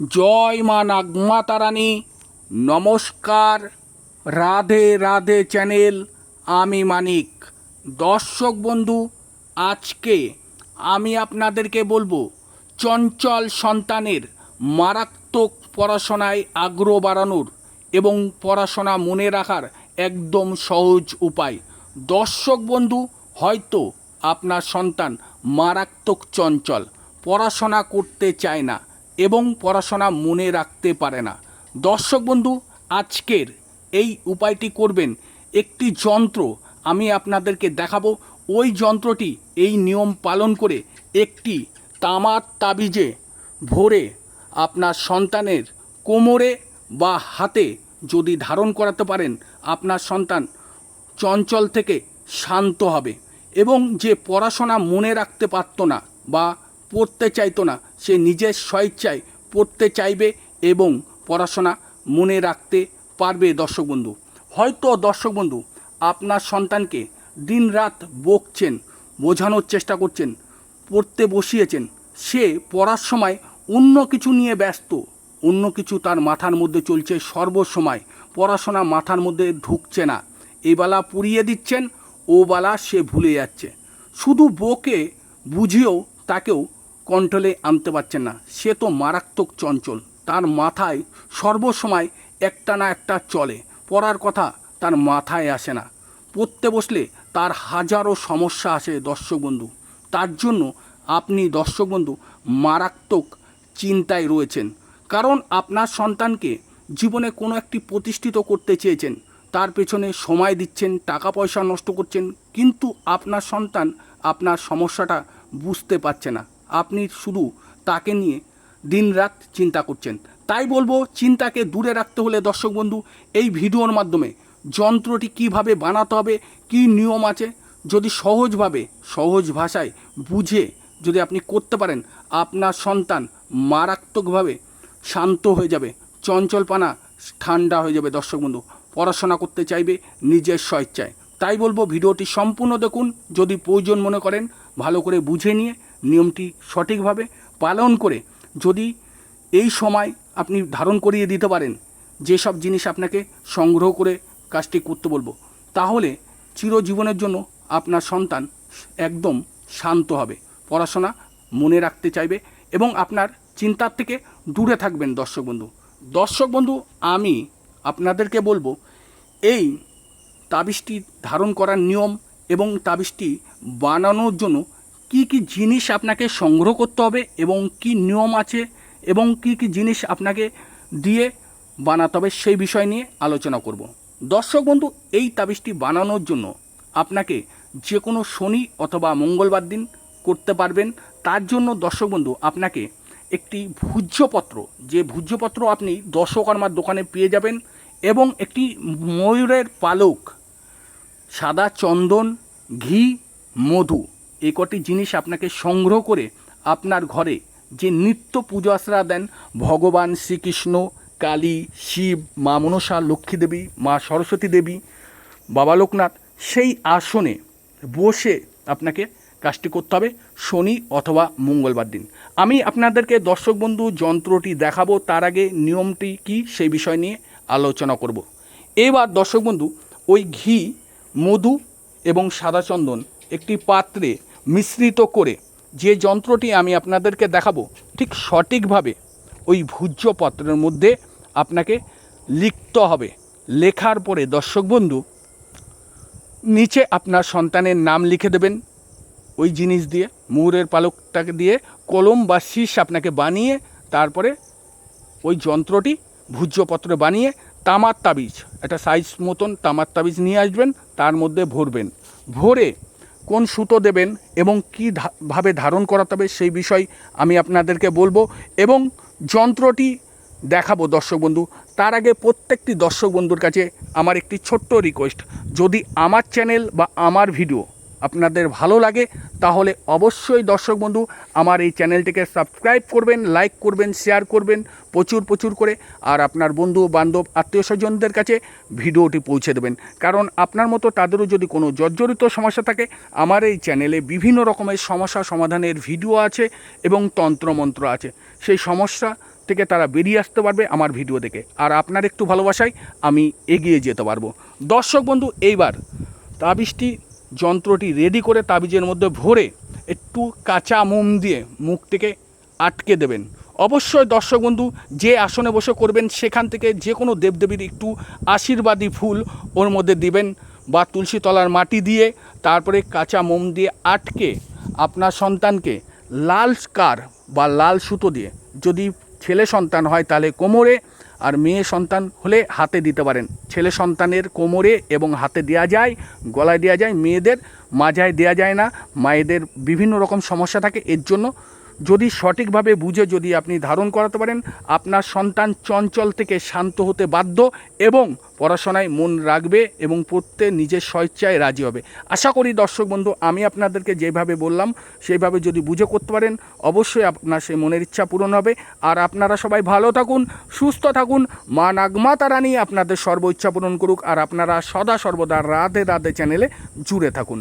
জয় মা নাগমা তারানী নমস্কার। রাধে রাধে চ্যানেল, আমি মানিক। দর্শক বন্ধু, আজকে আমি আপনাদেরকে বলব, চঞ্চল সন্তানের মারাত্মক পড়াশোনায় আগ্রহ বাড়ানোর এবং পড়াশোনা মনে রাখার একদম সহজ উপায়। দর্শক বন্ধু, হয়তো আপনার সন্তান মারাত্মক চঞ্চল, পড়াশোনা করতে চায় না। এবং পড়াশোনা মনে রাখতে পারে না। দর্শক বন্ধু, আজকের এই উপায়টি করবেন। একটি যন্ত্র আমি আপনাদেরকে দেখাবো। ওই যন্ত্রটি এই নিয়ম পালন করে একটি তামার তাবিজে ভরে আপনার সন্তানের কোমরে বা হাতে যদি ধারণ করাতে পারেন, আপনার সন্তান চঞ্চল থেকে শান্ত হবে এবং যে পড়াশোনা মনে রাখতে পারতো না বা পড়তে চাইতো না। সে নিজের স্বেচ্ছায় পড়তে চাইবে এবং পড়াশোনা মনে রাখতে পারবে দর্শক বন্ধু। হয়তো দর্শক বন্ধু, আপনার সন্তানকে দিনরাত বকছেন, বোঝানোর চেষ্টা করছেন, পড়তে বসিয়েছেন। সে পড়ার সময় অন্য কিছু নিয়ে ব্যস্ত, অন্য কিছু তার মাথার মধ্যে চলছে সর্বসময়। পড়াশোনা মাথার মধ্যে ঢুকছে না। এই বেলা পুড়িয়ে দিচ্ছেন, ও সে ভুলে যাচ্ছে। শুধু বকে বুঝিয়েও তাকেও কন্ট্রোলে আনতে পারছেন না। সে তো মারাত্মক চঞ্চল। তার মাথায় সর্বসময় একটা না একটা চলে। পড়ার কথা তার মাথায় আসে না। পড়তে বসলে তার হাজারো সমস্যা আসে দর্শক বন্ধু। তার জন্য আপনি দর্শক বন্ধু মারাত্মক চিন্তায় রয়েছেন। কারণ আপনার সন্তানকে জীবনে কোনো একটি প্রতিষ্ঠিত করতে চেয়েছেন। তার পেছনে সময় দিচ্ছেন টাকা পয়সা নষ্ট করছেন, কিন্তু আপনার সন্তান আপনার সমস্যাটা বুঝতে পারছে না। আপনি শুধু তাকে নিয়ে দিনরাত চিন্তা করছেন। তাই বলব, চিন্তাকে দূরে রাখতে হলে দর্শক বন্ধু, এই ভিডিওর মাধ্যমে যন্ত্রটি কীভাবে বানাতে হবে, কী নিয়ম আছে, যদি সহজভাবে, সহজ ভাষায় বুঝে যদি আপনি করতে পারেন, আপনার সন্তান মারাত্মকভাবে শান্ত হয়ে যাবে, চঞ্চলপানা ঠান্ডা হয়ে যাবে দর্শক বন্ধু। পড়াশোনা করতে চাইবে, নিজের স্বেচ্ছায়। তাই বলব, ভিডিওটি সম্পূর্ণ দেখুন, যদি প্রয়োজন মনে করেন, ভালো করে বুঝে নিয়ে নিয়মটি সঠিকভাবে পালন করে যদি এই সময় আপনি ধারণ করিয়ে দিতে পারেন যেসব জিনিস আপনাকে সংগ্রহ করে কাজটি করতে বলব, তাহলে চিরজীবনের জন্য আপনার সন্তান একদম শান্ত হবে, পড়াশোনা মনে রাখতে চাইবে এবং আপনার চিন্তার থেকে দূরে থাকবেন দর্শক বন্ধু। দর্শক বন্ধু, আমি আপনাদেরকে বলব, এই তাবিজটি ধারণ করার নিয়ম এবং তাবিজটি বানানোর জন্য কি কি জিনিস আপনাকে সংগ্রহ করতে হবে এবং কি নিয়ম আছে এবং কি কি জিনিস আপনাকে দিয়ে বানাতে হবে সেই বিষয় নিয়ে আলোচনা করব। দর্শক বন্ধু, এই তাবিজটি বানানোর জন্য আপনাকে যে কোনো শনি অথবা মঙ্গলবার দিন করতে পারবেন। তার জন্য দর্শক বন্ধু, আপনাকে একটি ভূজ্যপত্র, যে ভূজ্যপত্র আপনি দশকর্মার দোকানে পেয়ে যাবেন এবং একটি ময়ূরের পালক, সাদা চন্দন, ঘি, মধু এই কটি জিনিস আপনাকে সংগ্রহ করে আপনার ঘরে যে নিত্য পুজো আশ্রা দেন, ভগবান শ্রীকৃষ্ণ, কালী, শিব, মা মনসা, লক্ষ্মী দেবী, মা সরস্বতী দেবী, বাবা লোকনাথ, সেই আসনে বসে আপনাকে কাজটি করতে হবে শনি অথবা মঙ্গলবার দিন। আমি আপনাদেরকে দর্শক বন্ধু যন্ত্রটি দেখাবো, তার আগে নিয়মটি কি সেই বিষয় নিয়ে আলোচনা করব। এবার দর্শক বন্ধু, ওই ঘি, মধু এবং সাদা চন্দন একটি পাত্রে মিশ্রিত করে যে যন্ত্রটি আমি আপনাদেরকে দেখাবো, ঠিক সঠিকভাবে ওই ভূজ্য পাত্রের মধ্যে আপনাকে লিখতে হবে। লেখার পরে, দর্শক বন্ধু, নিচে আপনার সন্তানের নাম লিখে দেবেন। ওই জিনিস দিয়ে ময়ূরের পালকটাকে দিয়ে কলম বা শীষ আপনাকে বানিয়ে, তারপরে ওই যন্ত্রটি ভূজ্যপত্রে বানিয়ে তামার তাবিজ একটা সাইজ মতন তামার তাবিজ নিয়ে আসবেন, তার মধ্যে ভরবেন। ভরে কোন সুতো দেবেন এবং কী ভাবে ধারণ করাতে হবে সেই বিষয় আমি আপনাদেরকে বলব এবং যন্ত্রটি দেখাবো দর্শক বন্ধু। তার আগে প্রত্যেকটি দর্শক বন্ধুর কাছে আমার একটি ছোট্ট রিকোয়েস্ট যদি আমার চ্যানেল বা আমার ভিডিও আপনাদের ভালো লাগে, তাহলে অবশ্যই দর্শক বন্ধু আমার এই চ্যানেলটিকে সাবস্ক্রাইব করবেন, লাইক করবেন, শেয়ার করবেন, প্রচুর প্রচুর করে, আর আপনার বন্ধু, বান্ধব, আত্মীয় স্বজনদের কাছে ভিডিওটি পৌঁছে দেবেন। কারণ আপনার মতো তাদেরও যদি কোনো জর্জরিত সমস্যা থাকে, আমার এই চ্যানেলে বিভিন্ন রকমের সমস্যা সমাধানের ভিডিও আছে এবং তন্ত্রমন্ত্র আছে। সেই সমস্যা থেকে তারা বেরিয়ে আসতে পারবে আমার ভিডিও দেখে। আর আপনার একটু ভালোবাসায় আমি এগিয়ে যেতে পারব। দর্শক বন্ধু, এইবার তাবিজটি যন্ত্রটি রেডি করে তাবিজের মধ্যে ভরে একটু কাঁচা মোম দিয়ে মুখ থেকে আটকে দেবেন। অবশ্যই দর্শক বন্ধু, যে আসনে বসে করবেন সেখান থেকে যে কোনো দেবদেবীর একটু আশীর্বাদী ফুল ওর মধ্যে দিবেন বা তুলসী তলার মাটি দিয়ে তারপরে কাঁচা মোম দিয়ে আটকে আপনার সন্তানকে লাল স্কার বা লাল সুতো দিয়ে যদি ছেলে সন্তান হয় তাহলে কোমরে আর মেয়ে সন্তান হলে হাতে দিতে পারেন। ছেলে সন্তানের কোমরে এবং হাতে দেওয়া যায়, গলায় দেওয়া যায়, মেয়েদের মাজায় দেওয়া যায় না। মায়েদের বিভিন্ন রকম সমস্যা থাকে, এর জন্য যদি সঠিকভাবে বুঝে যদি আপনি ধারণ করাতে পারেন, আপনার সন্তান চঞ্চল থেকে শান্ত হতে বাধ্য এবং পড়াশোনায় মন রাখবে এবং পড়তে নিজের স্বেচ্ছায় রাজি হবে। আশা করি দর্শক বন্ধু, আমি আপনাদেরকে যেভাবে বললাম, সেইভাবে যদি বুঝে করতে পারেন, অবশ্যই আপনার সেই মনের ইচ্ছা পূরণ হবে। আর আপনারা সবাই ভালো থাকুন, সুস্থ থাকুন, মা নাগমা তারানি আপনাদের সর্ব ইচ্ছা পূরণ করুক। আর আপনারা সদা সর্বদা রাধে রাধে চ্যানেলে জুড়ে থাকুন।